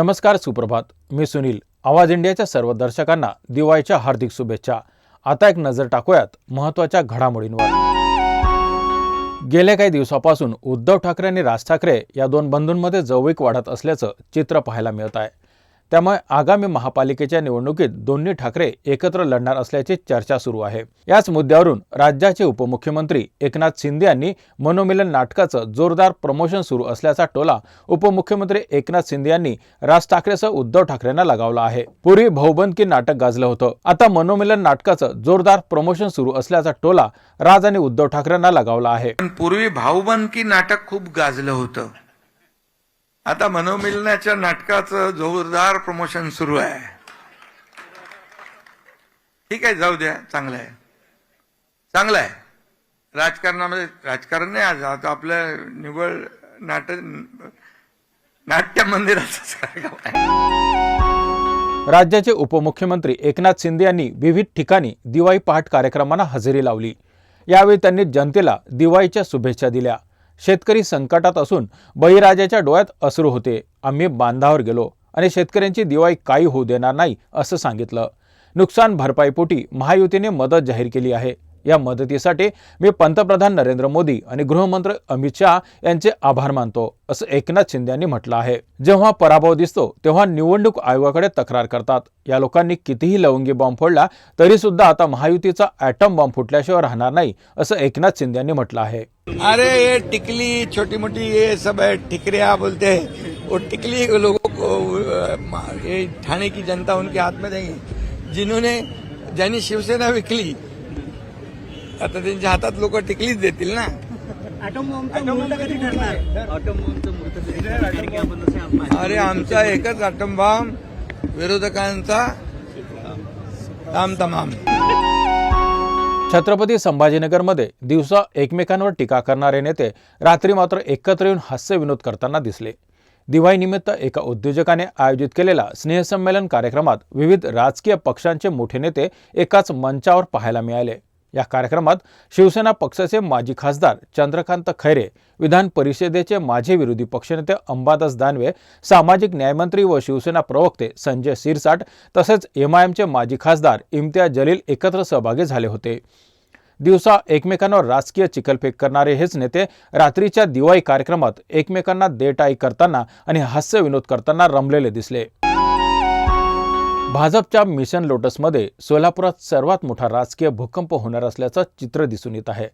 नमस्कार सुप्रभात. मी सुनील. आवाज इंडियाच्या सर्व दर्शकांना दिवाळीच्या हार्दिक शुभेच्छा. आता एक नजर टाकूयात महत्त्वाच्या घडामोडींवर. गेल्या काही दिवसापासून उद्धव ठाकरे आणि राज ठाकरे या दोन बंधूंमध्ये जवळीक वाढत असल्याचं चित्र पाहायला मिळत आहे. त्यामुळे आगामी महापालिकेच्या निवडणुकीत दोन्ही ठाकरे एकत्र लढणार असल्याची चर्चा सुरू आहे. याच मुद्द्यावरून राज्याचे उपमुख्यमंत्री एकनाथ शिंदे यांनी मनोमिलन नाटकाचं जोरदार प्रमोशन सुरू असल्याचा टोला उपमुख्यमंत्री एकनाथ शिंदे यांनी राज ठाकरेसह उद्धव ठाकरेंना लगावला आहे. पूर्वी भाऊबंदकी नाटक गाजलं होतं. आता मनोमिलन नाटकाचं जोरदार प्रमोशन सुरू असल्याचा टोला राज आणि उद्धव ठाकरेंना लगावला आहे. पूर्वी भाऊबंदकी नाटक खूप गाजलं होतं. आता मनोमिलनाच्या नाटकाचं जोरदार प्रमोशन सुरू आहे. ठीक आहे जाऊ द्या चांगलं आहे. चांगलं आहे. राजकारणामध्ये राजकारण नाही आज आता आपलं निवड नाट नाट्य मंदिराचं राज्याचे उपमुख्यमंत्री एकनाथ शिंदे यांनी विविध ठिकाणी दिवाळी पहाट कार्यक्रमांना हजेरी लावली. यावेळी त्यांनी जनतेला दिवाळीच्या शुभेच्छा दिल्या. शेतकरी संकटात असून बळीराजाच्या डोळ्यात अश्रू होते. आम्ही बांधावर गेलो आणि शेतकऱ्यांची दिवाळी काही होऊ देणार नाही असं सांगितलं. नुकसान भरपाईपोटी महायुतीने मदत जाहीर केली आहे. या मदतीसाठी मी पंतप्रधान नरेंद्र मोदी आणि गृहमंत्री अमित शहा यांचे आभार मानतो असं एकनाथ शिंदे यांनी म्हटलं आहे. जेव्हा पराभव दिसतो तेव्हा निवडणूक आयोगाकडे तक्रार करतात. या लोकांनी कितीही लवंगी बॉम्ब फोडला तरी सुद्धा आता महायुतीचा ॲटम बॉम्ब फुटल्याशिवाय राहणार नाही असं एकनाथ शिंदे यांनी म्हटलं आहे. अरे ये टिकली छोटी मोटी ये सब है टिकरिया बोलते हैं. वो टिकली लोगों को ये ठाणे की जनता उनके हाथ में देंगे जिन्होंने ज्यांनी शिवसेना विकली आता त्यांच्या हातात लोक टिकलीच देतील ना. अरे आमचा एकच अटम बॉम्ब विरोधकांचा ताम तमाम छत्रपती संभाजीनगरमध्ये दिवसा एकमेकांवर टीका करणारे नेते रात्री मात्र एकत्र येऊन हास्य विनोद करताना दिसले. दिवाळीनिमित्त एका उद्योजकाने आयोजित केलेल्या स्नेहसंमेलन कार्यक्रमात विविध राजकीय पक्षांचे मोठे नेते एकाच मंचावर पाहायला मिळाले. या कार्यक्रमात शिवसेना पक्षाचे माजी खासदार चंद्रकांत खैरे विधान परिषदेचे माजी विरोधी पक्षनेते अंबादास दानवे सामाजिक न्यायमंत्री व शिवसेना प्रवक्ते संजय सिरसाट तसेच एमआयएमचे माजी खासदार इम्तियाज जलील एकत्र सहभागी झाले होते. दिवसा एकमेकांवर राजकीय चिखलफेक करणारे हेच नेते रात्रीच्या दिवाळी कार्यक्रमात एकमेकांना देटाई करताना आणि हास्य विनोद करताना रमलेले दिसले. भाजपच्या मिशन लोटसमध्ये सोलापुरात सर्वात मोठा राजकीय भूकंप होणार असल्याचं चित्र दिसून येत आहे.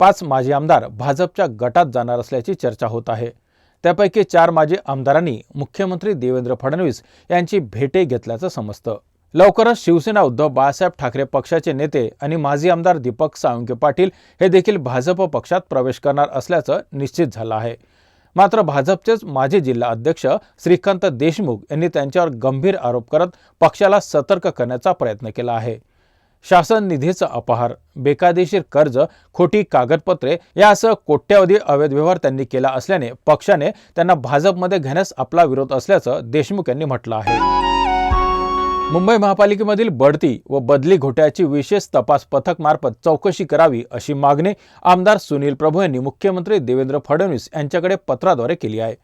पाच माजी आमदार भाजपच्या गटात जाणार असल्याची चर्चा होत आहे. त्यापैकी चार माजी आमदारांनी मुख्यमंत्री देवेंद्र फडणवीस यांची भेटे घेतल्याचं समजतं. लवकरच शिवसेना उद्धव बाळासाहेब ठाकरे पक्षाचे नेते आणि माजी आमदार दीपक साळुंके पाटील हे देखील भाजप पक्षात प्रवेश करणार असल्याचं निश्चित झालं आहे. मात्र भाजपचेच माजी जिल्हा अध्यक्ष श्रीकांत देशमुख यांनी त्यांच्यावर गंभीर आरोप करत पक्षाला सतर्क करण्याचा प्रयत्न केला आहे. शासन निधीचा अपहार बेकायदेशीर कर्ज खोटी कागदपत्रे यासह कोट्यावधी अवैध व्यवहार त्यांनी केला असल्याने पक्षाने त्यांना भाजपमध्ये घेण्यास आपला विरोध असल्याचं देशमुख यांनी म्हटलं आहे. मुंबई महापालिकेमधील बढती व बदली घोट्याची विशेष तपास पथक मार्फत चौकशी करावी अशी मागणी आमदार सुनील प्रभू यांनी मुख्यमंत्री देवेंद्र फडणवीस यांच्याकडे पत्राद्वारे केली आहे.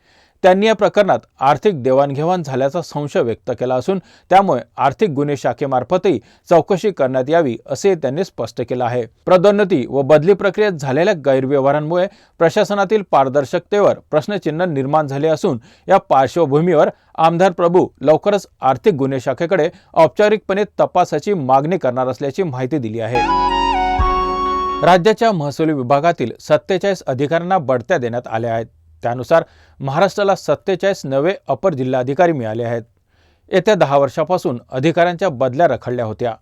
त्यांनी या प्रकरणात आर्थिक देवाणघेवाण झाल्याचा संशय व्यक्त केला असून त्यामुळे आर्थिक गुन्हे शाखेमार्फतही चौकशी करण्यात यावी असे त्यांनी स्पष्ट केलं आहे. पदोन्नती व बदली प्रक्रियेत झालेल्या गैरव्यवहारांमुळे प्रशासनातील पारदर्शकतेवर प्रश्नचिन्ह निर्माण झाले असून या पार्श्वभूमीवर आमदार प्रभू लवकरच आर्थिक गुन्हे शाखेकडे औपचारिकपणे तपासाची मागणी करणार असल्याची माहिती दिली आहे. राज्याच्या महसुली विभागातील सत्तेचाळीस अधिकाऱ्यांना बढत्या देण्यात आल्या आहेत. त्यानुसार महाराष्ट्राला सत्तेचाळीस नवे अपर जिल्हाधिकारी मिळाले आहेत. येत्या दहा वर्षापासून अधिकाऱ्यांच्या बदल्या रखडल्या होत्या.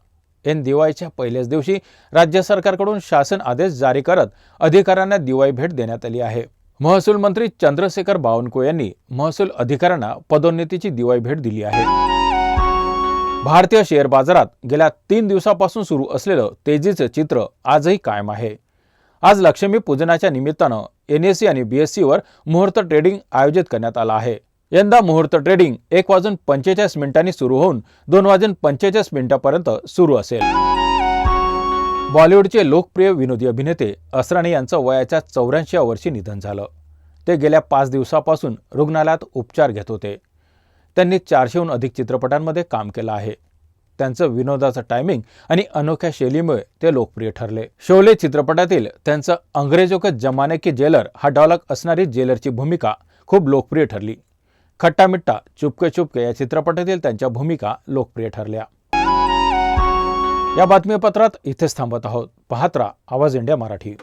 एन दिवाळीच्या पहिल्याच दिवशी राज्य सरकारकडून शासन आदेश जारी करत अधिकाऱ्यांना दिवाळी भेट देण्यात आली आहे. महसूल मंत्री चंद्रशेखर बावनकुळे यांनी महसूल अधिकाऱ्यांना पदोन्नतीची दिवाळी भेट दिली आहे. भारतीय शेअर बाजारात गेल्या तीन दिवसापासून सुरू असलेलं तेजीचं चित्र आजही कायम आहे. आज लक्ष्मी पूजनाच्या निमित्तानं एन एस सी आणि बी एस सीवर मुहूर्त ट्रेडिंग आयोजित करण्यात आलं आहे. यंदा मुहूर्त ट्रेडिंग एक वाजून पंचेचाळीस मिनिटांनी सुरू होऊन दोन वाजून पंचेचाळीस मिनिटापर्यंत सुरू असेल. बॉलिवूडचे लोकप्रिय विनोदी अभिनेते असराणी यांचं वयाच्या चौऱ्याऐंशी वर्षी निधन झालं. ते गेल्या पाच दिवसापासून रुग्णालयात उपचार घेत होते. त्यांनी चारशेहून अधिक चित्रपटांमध्ये काम केलं आहे. त्यांचं विनोदाचं टायमिंग आणि अनोख्या शैलीमुळे ते लोकप्रिय ठरले. शोले चित्रपटातील त्यांचं अंग्रेजो के जमाने की जेलर हा डॉलक असणारी जेलरची भूमिका खूप लोकप्रिय ठरली. खट्टा मिट्टा चुपके चुपके या चित्रपटातील त्यांच्या भूमिका लोकप्रिय ठरल्या. या बातमीपत्रात इथेच थांबत आहोत. पाहत राहा आवाज इंडिया मराठी.